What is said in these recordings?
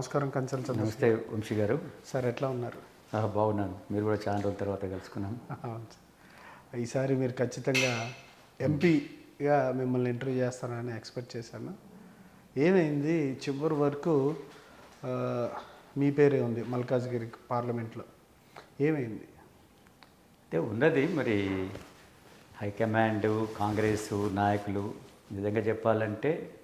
నమస్కారం కన్సల్ చంద్ర నమస్తే వంశీ గారు. సార్ ఎట్లా ఉన్నారు? బాగున్నాను. మీరు కూడా చాలా రోజుల తర్వాత కలుసుకున్నాం. ఈసారి మీరు ఖచ్చితంగా ఎంపీగా మిమ్మల్ని ఇంటర్వ్యూ చేస్తారని ఎక్స్పెక్ట్ చేశాను. ఏమైంది? చివరి వరకు మీ పేరే ఉంది మల్కాజ్గిరి పార్లమెంట్లో. ఏమైంది? అంటే ఉన్నది మరి హైకమాండ్ కాంగ్రెస్ నాయకులు. నిజంగా చెప్పాలంటే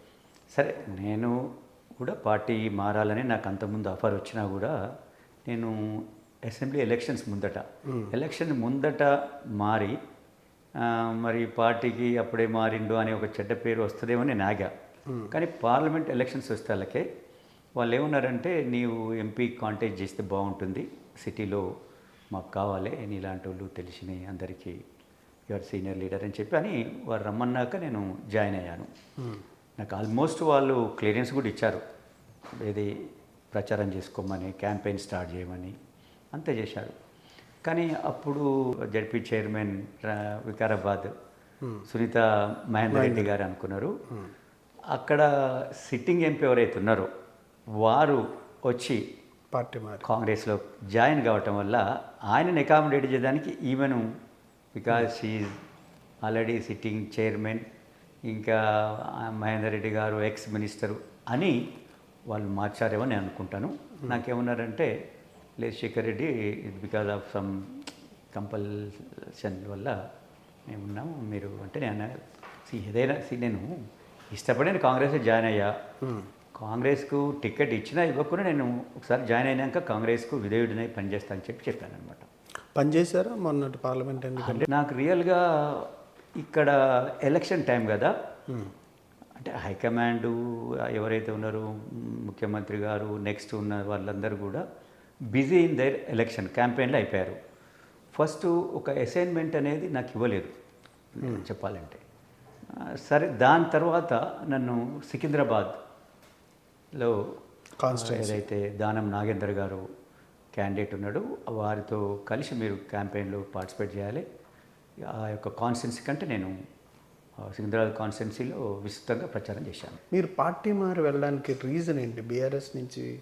సరే నేను కూడా పార్టీ మారాలని నాకు అంతకుముందు ఆఫర్ వచ్చినా కూడా నేను అసెంబ్లీ ఎలక్షన్స్ ముందట. ఎలక్షన్ ముందట మారి మరి పార్టీకి అప్పుడే మారిండు అనే ఒక చెడ్డ పేరు వస్తుందేమో నేను ఆగా. కానీ పార్లమెంట్ ఎలక్షన్స్ వస్తే వాళ్ళు ఏమన్నారంటే నీవు ఎంపీ కాంటాక్ట్ చేస్తే బాగుంటుంది సిటీలో మాకు కావాలి నీలాంటి వాళ్ళు తెలిసిన అందరికీ యువర్ సీనియర్ లీడర్ అని చెప్పి అని వారు రమ్మన్నాక నేను జాయిన్ అయ్యాను. నాకు ఆల్మోస్ట్ వాళ్ళు క్లియరెన్స్ కూడా ఇచ్చారు. ఏది ప్రచారం చేసుకోమని క్యాంపెయిన్ స్టార్ట్ చేయమని అంతే చేశారు. కానీ అప్పుడు జడ్పీ చైర్మన్ వికారాబాద్ సునీత మహేందర్ రెడ్డి గారు అనుకున్నారు. అక్కడ సిట్టింగ్ ఎంపీ ఎవరైతే ఉన్నారో వారు వచ్చి పార్టీ కాంగ్రెస్లో జాయిన్ కావటం వల్ల ఆయనను అకామిడేట్ చేయడానికి ఈమెను because she already sitting chairman ఇంకా మహేందర్ రెడ్డి గారు ఎక్స్ మినిస్టరు అని వాళ్ళు మార్చారేమో నేను అనుకుంటాను. నాకేమన్నారంటే లేదు శేఖర్ రెడ్డి ఇది బికాజ్ ఆఫ్ సమ్ కంపల్షన్ వల్ల మేము ఉన్నాము మీరు అంటే నేను ఏదైనా నేను ఇష్టపడిన కాంగ్రెస్లో జాయిన్ అయ్యా. కాంగ్రెస్కు టికెట్ ఇచ్చినా ఇవ్వకుండా నేను ఒకసారి జాయిన్ అయినాక కాంగ్రెస్కు విధేయుడినై పనిచేస్తా అని చెప్పి చెప్పాను అనమాట పనిచేశారా మొన్నటి పార్లమెంట్ అంటే నాకు రియల్గా ఇక్కడ ఎలక్షన్ టైం కదా. అంటే హైకమాండ్ ఎవరైతే ఉన్నారో ముఖ్యమంత్రి గారు నెక్స్ట్ ఉన్న వాళ్ళందరూ కూడా బిజీ ఇన్ దైర్ ఎలక్షన్ క్యాంపెయిన్లో అయిపోయారు. ఫస్ట్ ఒక అసైన్మెంట్ అనేది నాకు ఇవ్వలేదు. చెప్పాలంటే. ఆ, సరే దాని తర్వాత నన్ను సికింద్రాబాద్లో. ఏదైతే దానం నాగేందర్ గారు క్యాండిడేట్ ఉన్నాడు వారితో కలిసి మీరు క్యాంపెయిన్లో పార్టిసిపేట్ చేయాలి. ఆ యొక్క కాన్స్టెన్సీ కంటే నేను సికింద్రాబాద్ కాన్స్టెన్సీలో విస్తృతంగా ప్రచారం చేశాను. మీరు పార్టీ మారి వెళ్ళడానికి రీజన్ ఏంటి? బీఆర్ఎస్ నుంచి?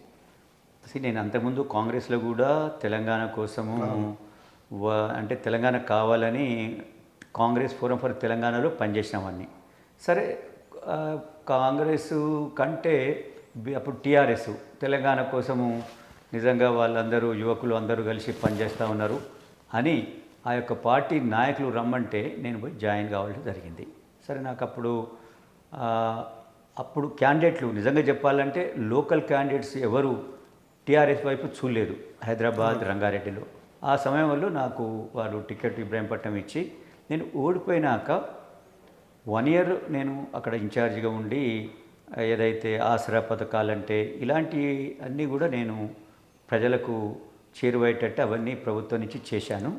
నేను అంతకుముందు కాంగ్రెస్లో కూడా తెలంగాణ కోసము అంటే తెలంగాణ కావాలని కాంగ్రెస్ ఫోరం ఫర్ తెలంగాణలో పనిచేసినవాడిని సరే కాంగ్రెస్ కంటే అప్పుడు టీఆర్ఎస్ తెలంగాణ కోసము నిజంగా వాళ్ళందరూ యువకులు అందరూ కలిసి పనిచేస్తూ ఉన్నారు అని ఆ యొక్క పార్టీ నాయకులు రమ్మంటే నేను పోయి జాయిన్ కావాల్సి జరిగింది. సరే నాకు అప్పుడు అప్పుడు క్యాండిడేట్లు నిజంగా చెప్పాలంటే లోకల్ క్యాండిడేట్స్ ఎవరు టీఆర్ఎస్ వైపు చూడలేదు హైదరాబాద్ రంగారెడ్డిలో. ఆ సమయంలో నాకు వారు టికెట్ ఇబ్రాహీంపట్నం ఇచ్చి నేను ఓడిపోయినాక వన్ ఇయర్ నేను అక్కడ ఇన్ఛార్జిగా ఉండి ఏదైతే ఆసరా పథకాలంటే ఇలాంటి అన్నీ కూడా నేను ప్రజలకు చేరువయ్యేటట్టు అవన్నీ ప్రభుత్వం నుంచి చేశాను.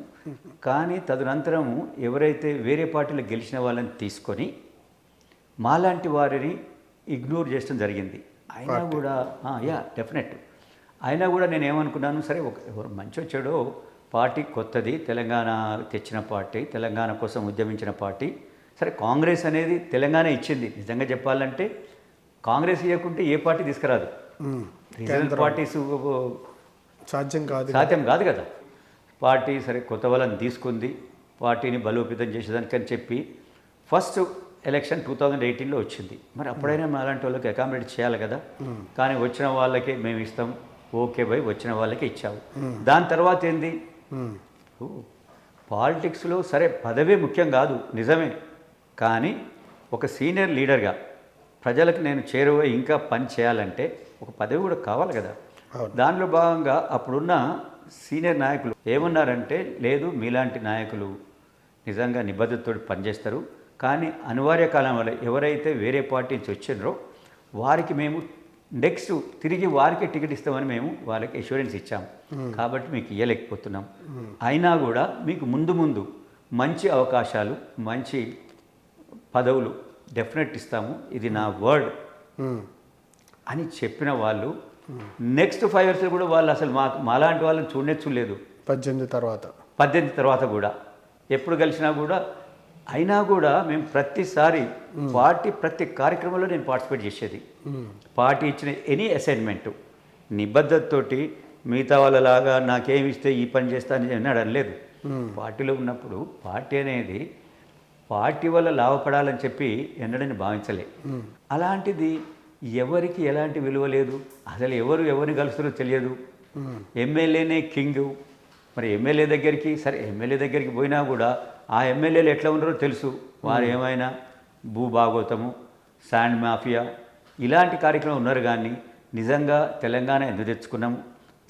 కానీ తదనంతరం ఎవరైతే వేరే పార్టీలో గెలిచిన వాళ్ళని తీసుకొని మాలాంటి వారిని ఇగ్నోర్ చేయడం జరిగింది. అయినా కూడా యా డెఫినెట్. అయినా కూడా నేను ఏమనుకున్నాను సరే ఒక ఎవరు మంచో చెడో పార్టీ కొత్తది తెలంగాణ తెచ్చిన పార్టీ తెలంగాణ కోసం ఉద్యమించిన పార్టీ. సరే కాంగ్రెస్ అనేది తెలంగాణ ఇచ్చింది. నిజంగా చెప్పాలంటే కాంగ్రెస్ ఇవ్వకుంటే ఏ పార్టీ తీసుకురాదు. రీజనల్ పార్టీస్ సాధ్యం కాదు సాధ్యం కాదు కదా. పార్టీ సరే కొత్త వాళ్ళని తీసుకుంది పార్టీని బలోపేతం చేసేదానికని చెప్పి ఫస్ట్ ఎలక్షన్ టూ థౌజండ్ ఎయిటీన్లో వచ్చింది. మరి అప్పుడైనా అలాంటి వాళ్ళకి అకామిడేట్ చేయాలి కదా. కానీ వచ్చిన వాళ్ళకే మేము ఇస్తాం ఓకే బై వచ్చిన వాళ్ళకే ఇచ్చావు. దాని తర్వాత ఏంది? పాలిటిక్స్లో సరే పదవే ముఖ్యం కాదు నిజమే. కానీ ఒక సీనియర్ లీడర్గా ప్రజలకు నేను చేరువై ఇంకా పని చేయాలంటే ఒక పదవి కూడా కావాలి కదా. దానిలో భాగంగా అప్పుడున్న సీనియర్ నాయకులు ఏమన్నారంటే లేదు మీలాంటి నాయకులు నిజంగా నిబద్ధతతో పనిచేస్తారు. కానీ అనివార్య కాలం వల్ల ఎవరైతే వేరే పార్టీ నుంచి వచ్చిండ్రో వారికి మేము నెక్స్ట్ తిరిగి వారికే టికెట్ ఇస్తామని మేము వాళ్ళకి అష్యూరెన్స్ ఇచ్చాము కాబట్టి మీకు ఇవ్వలేకపోతున్నాం అయినా కూడా మీకు ముందు ముందు మంచి అవకాశాలు మంచి పదవులు డెఫినెట్ ఇస్తాము. ఇది నా వర్డ్. అని చెప్పిన వాళ్ళు నెక్స్ట్ ఫైవ్ ఇయర్స్ కూడా వాళ్ళు అసలు మా మాలాంటి వాళ్ళని చూడనే చూడలేదు పద్దెనిమిది తర్వాత. పద్దెనిమిది తర్వాత కూడా. ఎప్పుడు కలిసినా కూడా అయినా కూడా మేము ప్రతిసారి పార్టీ ప్రతి కార్యక్రమంలో నేను పార్టిసిపేట్ చేసేది. పార్టీ ఇచ్చిన ఎనీ అసైన్మెంట్ నిబద్ధతతోటి మిగతా వాళ్ళలాగా నాకేమి ఇస్తే ఈ పని చేస్తా అని అన్నాడు అనలేదు. పార్టీలో ఉన్నప్పుడు పార్టీ అనేది పార్టీ వల్ల లాభపడాలని చెప్పి ఎన్నడని భావించలే. అలాంటిది ఎవరికి ఎలాంటి విలువ లేదు. అసలు ఎవరు ఎవరిని కలుస్తారో తెలియదు. ఎమ్మెల్యేనే కింగ్. మరి ఎమ్మెల్యే దగ్గరికి సరే ఎమ్మెల్యే దగ్గరికి పోయినా కూడా ఆ ఎమ్మెల్యేలు ఎట్లా ఉన్నారో తెలుసు. వారు ఏమైనా భూభాగోతము శాండ్ మాఫియా ఇలాంటి కార్యక్రమం ఉన్నారు కానీ నిజంగా తెలంగాణ ఎందుకు తెచ్చుకున్నాము?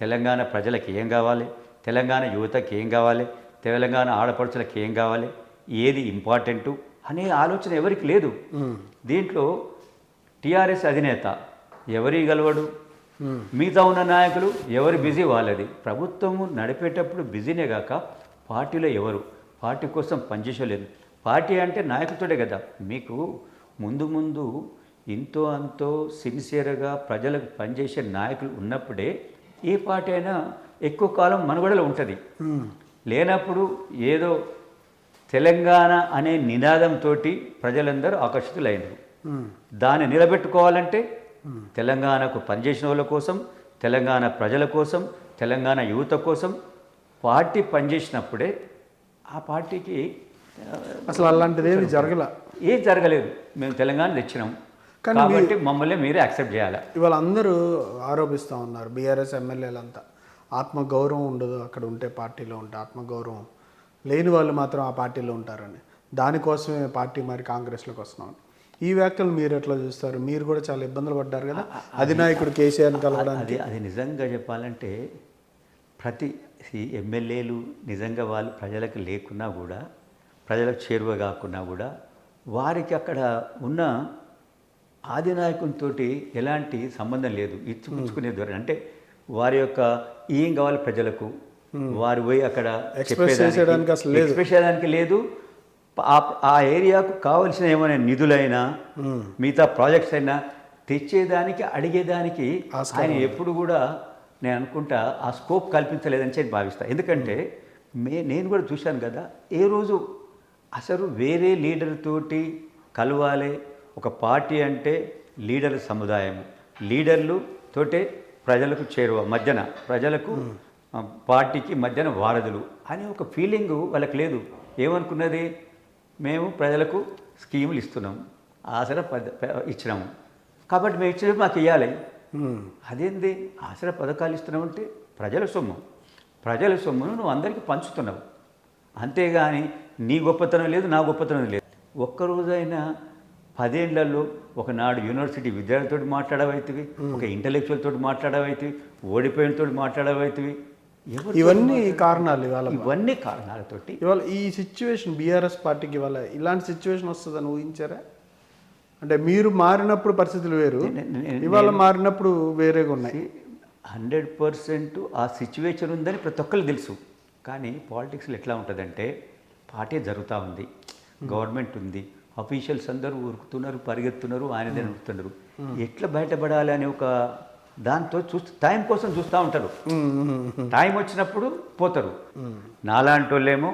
తెలంగాణ ప్రజలకు ఏం కావాలి? తెలంగాణ యువతకి ఏం కావాలి? తెలంగాణ ఆడపడుచులకు ఏం కావాలి? ఏది ఇంపార్టెంటు? అనే ఆలోచన ఎవరికి లేదు. దీంట్లో టీఆర్ఎస్ అధినేత ఎవరి గలవడు? మిగతా ఉన్న నాయకులు ఎవరు బిజీ వాళ్ళది? ప్రభుత్వము నడిపేటప్పుడు బిజీనే కాక పార్టీలో ఎవరు? పార్టీ కోసం పనిచేసలేదు. పార్టీ అంటే నాయకులతోటే కదా. మీకు ముందు ముందు ఇంతో అంతో సిన్సియర్గా ప్రజలకు పనిచేసే నాయకులు ఉన్నప్పుడే ఏ పార్టీ అయినా ఎక్కువ కాలం మనుగడలో ఉంటుంది. లేనప్పుడు ఏదో తెలంగాణ అనే నినాదంతో ప్రజలందరూ ఆకర్షితులైనరు. దాన్ని నిలబెట్టుకోవాలంటే తెలంగాణకు పనిచేసిన వాళ్ళ కోసం తెలంగాణ ప్రజల కోసం తెలంగాణ యువత కోసం పార్టీ పనిచేసినప్పుడే ఆ పార్టీకి అసలు అలాంటిది ఏమి జరగల. ఏం జరగలేదు. మేము తెలంగాణ తెచ్చినాం. కానీ కాబట్టి మమ్మల్ని మీరే యాక్సెప్ట్ చేయాలి? ఇవాళ అందరూ ఆరోపిస్తూ ఉన్నారు బీఆర్ఎస్ ఎమ్మెల్యేలంతా ఆత్మగౌరవం ఉండదు అక్కడ ఉంటే పార్టీలో ఉంటే ఆత్మగౌరవం లేని వాళ్ళు మాత్రం ఆ పార్టీలో ఉంటారని. దానికోసమే పార్టీ మరి కాంగ్రెస్లోకి వస్తున్నాం. ఈ వ్యాఖ్యలు మీరు ఎట్లా చూస్తారు? మీరు కూడా చాలా ఇబ్బందులు పడ్డారు కదా? అధినాయకుడు కేసీఆర్ని కలవడానికి. అది అది నిజంగా చెప్పాలంటే ప్రతి ఎమ్మెల్యేలు నిజంగా వాళ్ళు ప్రజలకు లేకున్నా కూడా ప్రజలకు చేరువ కాకున్నా కూడా వారికి అక్కడ ఉన్న ఆదినాయకునితో ఎలాంటి సంబంధం లేదు. ఇచ్చుపుచ్చుకునే ద్వారా అంటే వారి యొక్క ఏం కావాలి ప్రజలకు? వారు పోయి అక్కడ అసలు లేదు. ఆ ఆ ఏరియాకు కావలసిన ఏమైనా నిధులైనా మిగతా ప్రాజెక్ట్స్ అయినా తెచ్చేదానికి అడిగేదానికి ఆయన ఎప్పుడు కూడా నేను అనుకుంటా ఆ స్కోప్ కల్పించలేదని చెప్పి భావిస్తా. ఎందుకంటే మే నేను కూడా చూశాను కదా ఏ రోజు అసలు వేరే లీడర్ తోటి కలవాలి ఒక పార్టీ అంటే లీడర్ సముదాయం లీడర్లు తోటే ప్రజలకు చేరువ మధ్యన ప్రజలకు పార్టీకి మధ్యన వారధులు అనే ఒక ఫీలింగ్ వాళ్ళకి లేదు. ఏమనుకున్నది? మేము ప్రజలకు స్కీములు ఇస్తున్నాం ఆసరా ఇచ్చినాము. కాబట్టి మేము ఇచ్చినప్పుడు మాకు ఇవ్వాలి. అదేంది? ఆసరా పథకాలు ఇస్తున్నామంటే ప్రజల సొమ్ము. ప్రజల సొమ్మును నువ్వు అందరికీ పంచుతున్నావు. అంతేగాని నీ గొప్పతనం లేదు నా గొప్పతనం లేదు. ఒక్కరోజైనా పదేళ్ళలో ఒకనాడు యూనివర్సిటీ విద్యార్థులతో మాట్లాడవైతివి ఒక ఇంటలెక్చువల్ తోటి మాట్లాడవైతివి ఓడిపోయిన తోటి మాట్లాడవైతివి ఇవన్నీ కారణాలు ఇవాళ ఇవన్నీ కారణాలతోటి. ఇవాళ ఈ సిచ్యువేషన్ బీఆర్ఎస్ పార్టీకి ఇవాళ ఇలాంటి సిచ్యువేషన్ వస్తుందని ఊహించారా? అంటే మీరు మారినప్పుడు పరిస్థితులు వేరు ఇవాళ మారినప్పుడు వేరేగా ఉన్నాయి. హండ్రెడ్ పర్సెంట్ ఆ సిచ్యువేషన్ ఉందని ప్రతి ఒక్కరికి తెలుసు. కానీ పాలిటిక్స్లో ఎట్లా ఉంటుందంటే పార్టీ జరుగుతూ ఉంది గవర్నమెంట్ ఉంది అఫీషియల్స్ అందరూ ఉరుకుతున్నారు పరిగెత్తున్నారు ఆయనదే నడుపుతున్నారు. ఎట్లా బయటపడాలి అనే ఒక దాంతో చూస్తూ టైం కోసం చూస్తూ ఉంటారు. టైం వచ్చినప్పుడు పోతారు. నాలాంటి వాళ్ళేమో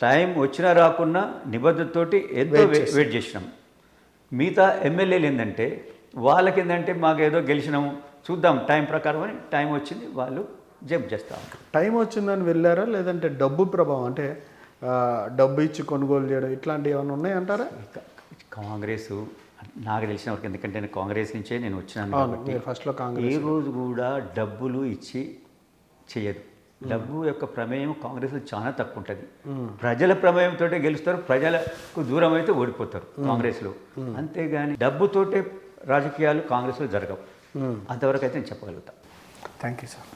టైం వచ్చినా రాకున్నా నిబద్ధతతోటి ఎంతో వెయిట్ చేసినాం. మిగతా ఎమ్మెల్యేలు ఏంటంటే వాళ్ళకి ఏంటంటే మాకు ఏదో గెలిచినాము చూద్దాం టైం ప్రకారం అని టైం వచ్చింది వాళ్ళు జంప్ చేస్తూ ఉంటారు. టైం వచ్చిందని వెళ్ళారా? లేదంటే డబ్బు ప్రభావం అంటే డబ్బు ఇచ్చి కొనుగోలు చేయడం ఇట్లాంటివి ఏమైనా ఉన్నాయంటారా? కాంగ్రెస్ నాకు తెలిసిన వరకు ఎందుకంటే నేను కాంగ్రెస్ నుంచే నేను వచ్చినాను కాబట్టి ఫస్ట్లో కాంగ్రెస్. ఏ రోజు కూడా డబ్బులు ఇచ్చి చేయదు. డబ్బు యొక్క ప్రమేయం కాంగ్రెస్లో చాలా తక్కువ ఉంటుంది ప్రజల ప్రమేయంతో గెలుస్తారు ప్రజలకు దూరం అయితే ఓడిపోతారు కాంగ్రెస్లో. అంతేగాని డబ్బుతోటే రాజకీయాలు కాంగ్రెస్లో జరగవు. అంతవరకు అయితే నేను చెప్పగలుగుతా. Thank you sir